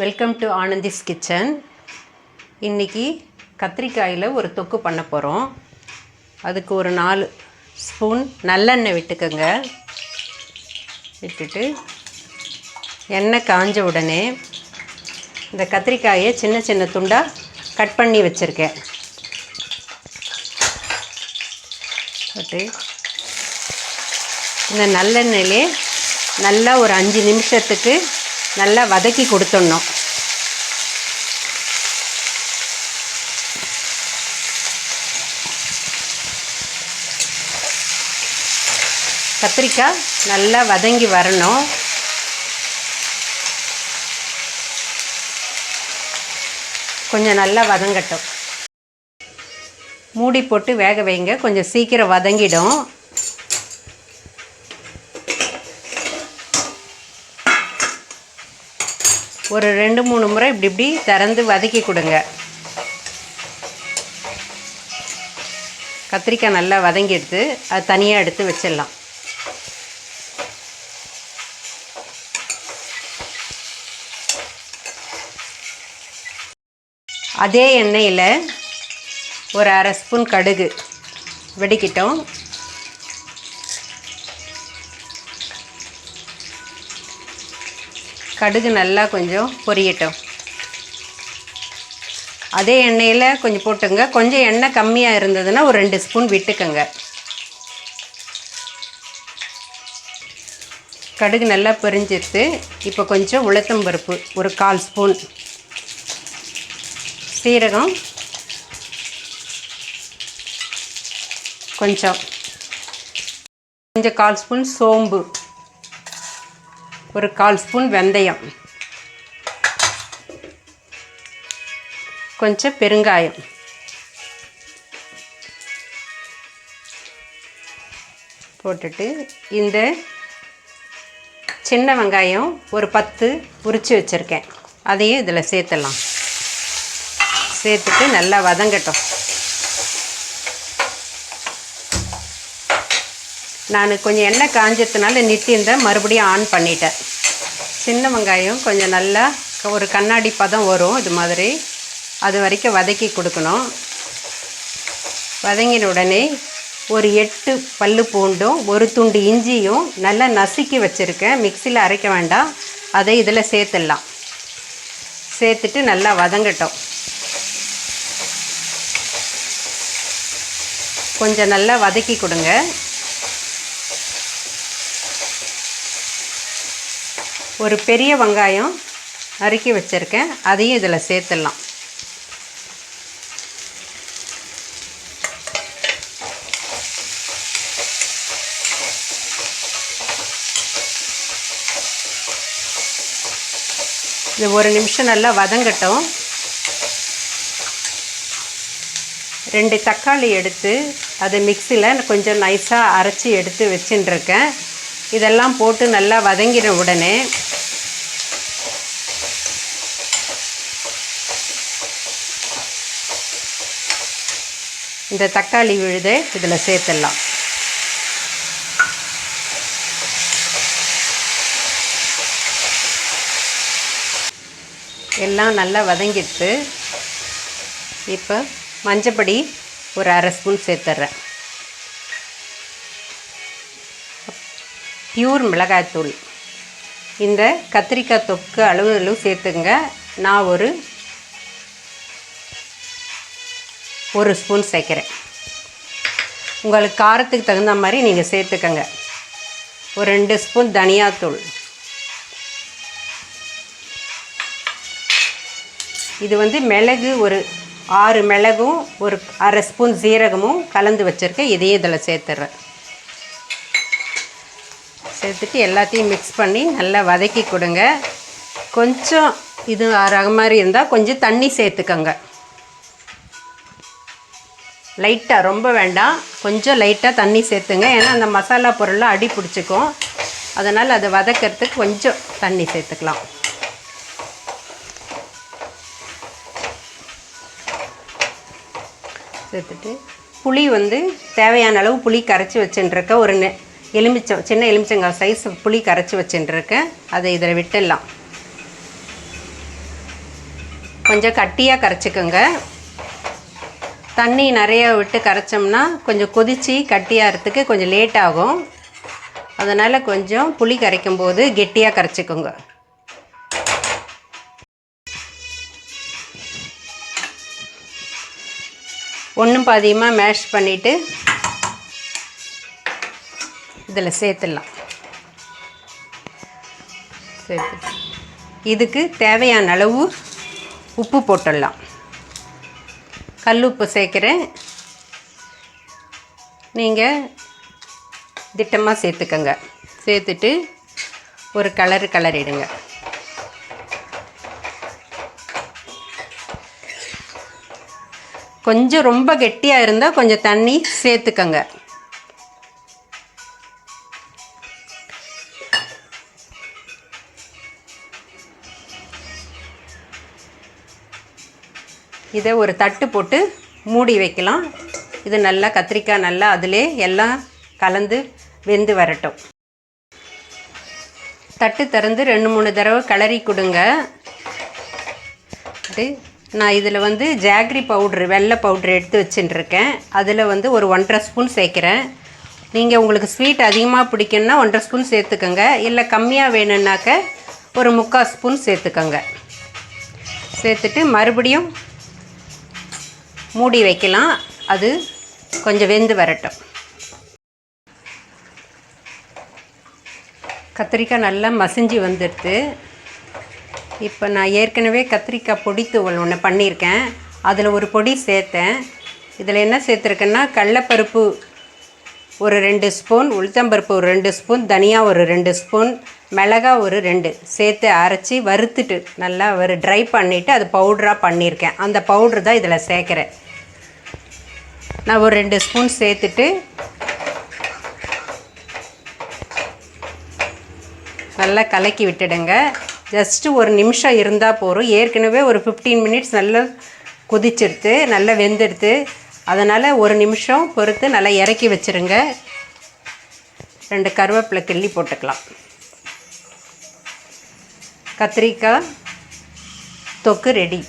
Welcome to ஆனந்திஸ் kitchen இன்றைக்கி கத்திரிக்காயில் ஒரு தொக்கு பண்ண போகிறோம் அதுக்கு ஒரு நாலு ஸ்பூன் நல்லெண்ணெய் விட்டுக்கோங்க. விட்டுட்டு எண்ணெய் காஞ்ச உடனே இந்த கத்திரிக்காயை சின்ன சின்ன துண்டாக கட் பண்ணி வச்சுருக்கேன். போட்டு இந்த நல்லெண்ணெயிலே நல்லா ஒரு அஞ்சு நிமிஷத்துக்கு நல்லா வதக்கி கொடுத்துடணும். கத்திரிக்காய் நல்லா வதங்கி வரணும். கொஞ்சம் நல்லா வதங்கட்டும். மூடி போட்டு வேக வைங்க. கொஞ்சம் சீக்கிரம் வதங்கிடும். ஒரு ரெண்டு மூணு முறை இப்படி இப்படி திறந்து வதக்கி கொடுங்க. கத்திரிக்காய் நல்லா வதங்கி எடுத்து அது தனியாக எடுத்து வச்சிடலாம். அதே எண்ணெயில் ஒரு அரை ஸ்பூன் கடுகு வெடிக்கிட்டோம். கடுகு நல்லா கொஞ்சம் பொரியட்டும். அதே எண்ணெயில் கொஞ்சம் போட்டுங்க. கொஞ்சம் எண்ணெய் கம்மியாக இருந்ததுன்னா ஒரு ரெண்டு ஸ்பூன் விட்டுக்கோங்க. கடுகு நல்லா பொரிஞ்சிருத்து இப்போ கொஞ்சம் உளுத்தம் பருப்பு ஒரு கால் ஸ்பூன். சீரகம். கொஞ்சம். கொஞ்சம் கால் ஸ்பூன் சோம்பு. ஒரு கால் ஸ்பூன் வெந்தயம். கொஞ்சம் பெருங்காயம். போட்டுட்டு இந்த சின்ன வெங்காயம் ஒரு பத்து உரித்து வச்சுருக்கேன். அதையும் இதில் சேர்த்துடலாம். சேர்த்துட்டு நல்லா வதங்கட்டும். நான் கொஞ்சம் எண்ணெய் காஞ்சதுனால நிறுத்தியிருந்த மறுபடியும் ஆன் பண்ணிட்டேன். சின்ன வெங்காயம் கொஞ்சம் நல்லா ஒரு கண்ணாடி பதம் வரும் இது மாதிரி. அது வரைக்கும் வதக்கி கொடுக்கணும். வதங்கின உடனே ஒரு எட்டு பல்லு பூண்டும் ஒரு துண்டு இஞ்சியும் நல்லா நசுக்கி வச்சுருக்கேன். மிக்சியில் அரைக்க வேண்டாம். அதை இதில் சேர்த்துடலாம். சேர்த்துட்டு நல்லா வதங்கட்டும். கொஞ்சம் நல்லா வதக்கி கொடுங்க. ஒரு பெரிய வெங்காயம் நறுக்கி வச்சுருக்கேன். அதையும் இதில் சேர்த்துடலாம். இது ஒரு நிமிஷம் நல்லா வதங்கட்டும். ரெண்டு தக்காளி எடுத்து அதை மிக்சியில் கொஞ்சம் நைஸாக அரைச்சி எடுத்து வச்சுட்டுருக்கேன். இதெல்லாம் போட்டு நல்லா வதங்கிற உடனே இந்த தக்காளி விழுத இதில் சேர்த்துடலாம். எல்லாம் நல்லா வதங்கிட்டு இப்போ மஞ்சப்பொடி ஒரு அரை ஸ்பூன் சேர்த்துட்றேன் பியூர் மிளகாய்த்தூள் இந்த கத்திரிக்காய் தொக்கு அளவு அளவு சேர்த்துங்க. நான் ஒரு ஒரு ஸ்பூன் சேர்க்குறேன். உங்களுக்கு காரத்துக்கு தகுந்த மாதிரி நீங்கள் சேர்த்துக்கங்க. ஒரு ரெண்டு ஸ்பூன் தனியாத்தூள் இது வந்து மிளகு ஒரு ஆறு மிளகும் ஒரு அரை ஸ்பூன் சீரகமும் கலந்து வச்சுருக்கேன். இதையே இதில் சேர்த்துட்றேன் சேர்த்துட்டு எல்லாத்தையும் மிக்ஸ் பண்ணி நல்லா வதக்கி கொடுங்க. கொஞ்சம் இது ஆறாக மாதிரி இருந்தால் கொஞ்சம் தண்ணி சேர்த்துக்கோங்க. லைட்டாக ரொம்ப வேண்டாம். கொஞ்சம் லைட்டாக தண்ணி சேர்த்துங்க. ஏன்னா அந்த மசாலா பொருள்லாம் அடி பிடிச்சிக்கும். அதனால் அதை வதக்கிறதுக்கு கொஞ்சம் தண்ணி சேர்த்துக்கலாம். சேர்த்துட்டு புளி வந்து தேவையான அளவு புளி கரைச்சி வச்சுட்டுருக்க ஒரு நெ எலுமிச்சம் சின்ன எலுமிச்சங்காய் சைஸ் புளி கரைச்சி வச்சுட்டுருக்கேன் அதை இதில் விட்டுடலாம். கொஞ்சம் கட்டியாக கரைச்சிக்கோங்க. தண்ணி நிறைய விட்டு கரைச்சோம்னா கொஞ்சம் கொதித்து கட்டியாகிறதுக்கு கொஞ்சம் லேட் ஆகும். அதனால் கொஞ்சம் புளி கரைக்கும் போது கெட்டியாக கரைச்சிக்கோங்க. ஒன்றும் பாதியமாக மேஷ் பண்ணிவிட்டு இதில் சேர்த்துடலாம். சேர்த்து. இதுக்கு தேவையான அளவு உப்பு போட்டுடலாம். கல் உப்பு சேர்க்குறேன். நீங்கள் திட்டமாக சேர்த்துக்கங்க. சேர்த்துட்டு ஒரு கலரு கலரிடுங்க கொஞ்சம் ரொம்ப கெட்டியாக இருந்தால் கொஞ்சம் தண்ணி சேர்த்துக்கங்க. இதை ஒரு தட்டு போட்டு மூடி வைக்கலாம். இது நல்லா கத்திரிக்காய் நல்லா அதிலே எல்லாம் கலந்து வெந்து வரட்டும். தட்டு திறந்து ரெண்டு மூணு தடவை கிளறி கொடுங்க. நான் இதில் வந்து ஜாக்ரி பவுட்ரு வெள்ளை பவுட்ரு எடுத்து வச்சுட்டுருக்கேன். அதில் வந்து ஒரு ஒன்றரை ஸ்பூன் சேர்க்குறேன். நீங்கள் உங்களுக்கு ஸ்வீட் அதிகமாக பிடிக்குன்னா ஒன்றரை ஸ்பூன் சேர்த்துக்கோங்க. இல்லை கம்மியாக வேணும்னாக்க ஒரு முக்கால் ஸ்பூன் சேர்த்துக்கோங்க. சேர்த்துட்டு மறுபடியும் மூடி வைக்கலாம். அது கொஞ்சம் வெந்து வரட்டும். கத்திரிக்காய் நல்லா மசிஞ்சு வந்துடுது இப்போ நான் ஏற்கனவே கத்திரிக்காய் பொடி தூவல் ஒன்று பண்ணியிருக்கேன். அதில் ஒரு பொடி சேர்த்தேன். இதில் என்ன சேர்த்துருக்கேன்னா கடலப்பருப்பு ஒரு ரெண்டு ஸ்பூன் உளுத்தம்பருப்பு ஒரு ரெண்டு ஸ்பூன் தனியா ஒரு ரெண்டு ஸ்பூன் மிளகா ஒரு ரெண்டு சேர்த்து அரைச்சி வறுத்துட்டு நல்லா ஒரு ட்ரை பண்ணிவிட்டு அது பவுட்ராக பண்ணியிருக்கேன். அந்த பவுட்ரு தான் இதில் சேர்க்குறேன். நான் ஒரு ரெண்டு ஸ்பூன் சேர்த்துட்டு நல்லா கலக்கி விட்டுடுங்க. ஜஸ்ட்டு ஒரு நிமிஷம் இருந்தால் போதும். ஏற்கனவே ஒரு ஃபிஃப்டீன் மினிட்ஸ் நல்லா கொதிச்சிருத்து நல்லா வெந்துடுது அதனால் ஒரு நிமிஷம் பொறுத்து நல்லா இறக்கி வச்சுருங்க. ரெண்டு கருவேப்பிலை கிள்ளி போட்டுக்கலாம். கத்திரிக்காய் தொக்கு ரெடி.